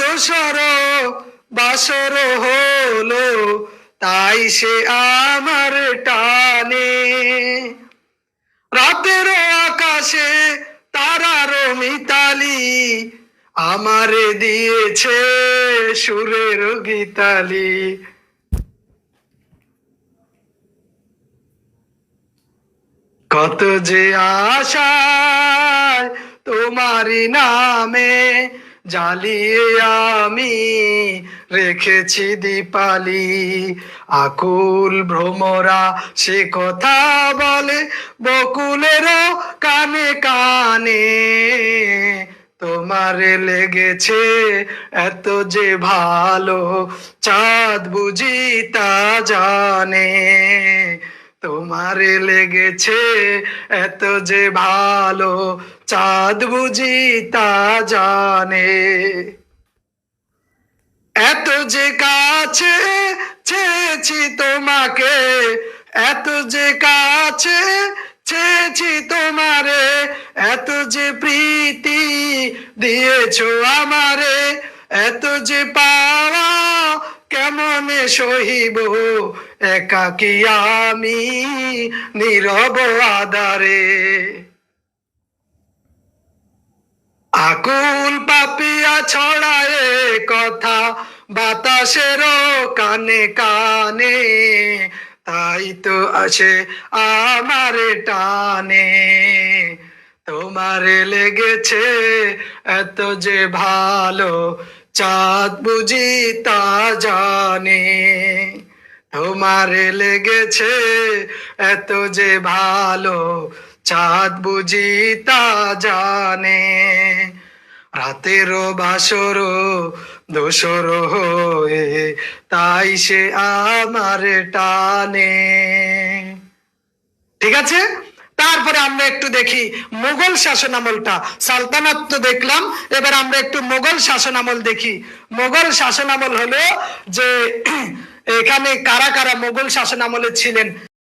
দোসর বাসর হলো, তাই সে আমার টানে। রাতের আকাশে তারার মিতালি আমারে দিয়েছে সুরের গীতালি। কত যে আশায় তোমারই নামে জ্বালিয়ে আমি রেখেছি দীপালি। আকুল ভ্রমরা সে কথা বলে বকুলেরও কানে কানে। তোমারে লেগেছে এত যে ভালো, চাঁদ বুঝি তা জানে। তোমারে লেগেছে এত যে ভালো চাঁদ বুঝি তা জানে। এত যে কাছে চেয়েছি তোমাকে, এত যে কাছে চেয়েছি তোমারে, এত যে প্রীতি দিয়েছ আমারে, এত যে পাওয়া কেমনে সহিব? একাকি আমি নীরব আদারে আকুল পাপিয়া ছড়ায় কথা বাতাসের কানে কানে, তাই তো আছে আমার টানে। তোমারে লেগেছে এত যে ভালো চাঁদ বুঝি তা জানে। তোমারে লেগেছে এত যে ভালো, চাঁদ বুঝি তা জানে। রাতের বাসর দোসর হয়ে তাই সে আমার টানে। ঠিক আছে? তারপরে আমরা একটু দেখি মোগল শাসন আমলটা সালতানাত তো দেখলাম, এবার আমরা একটু মোগল শাসন আমল দেখি। মোগল শাসন আমল হলো যে, এখানে কারা কারা মোগল শাসন আমলে ছিলেন?